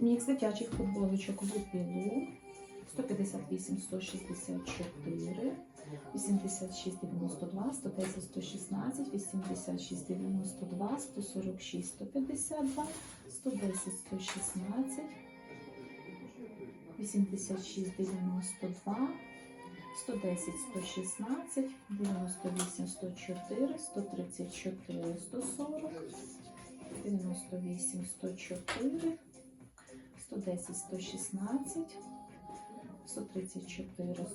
Мікс дитячих футболочок Лупілу 158 164 86 92 110 116 86 92 146 152 110 116 86 92 110 116 98 104 134 140 98 104 110 116 134 140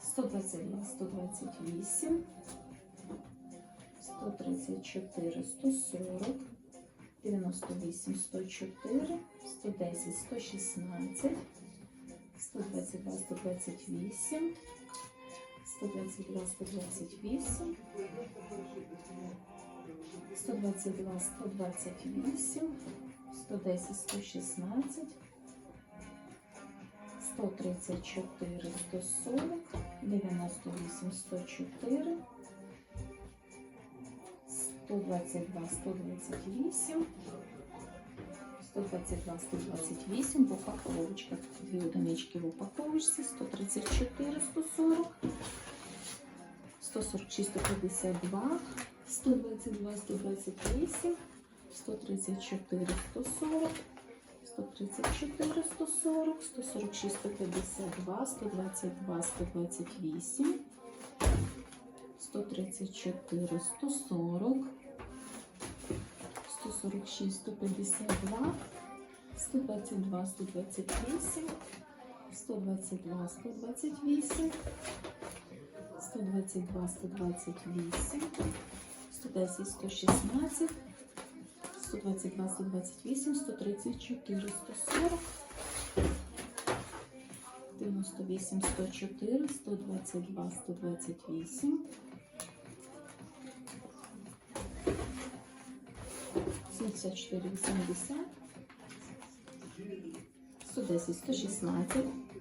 122 128 134 140 98 104 110 116 122 128 122 128 122 128 110 116 134 140 98 104 122 128 122 128 в упаковочках дві одинички в упаковочці 134 140 146 152 122 128 134 140 134 140 146 152 122 128 134 140 146 152 122 128 122 128 122 128 110 116 122 128 134 140 98 104 122 128 74 80 110 116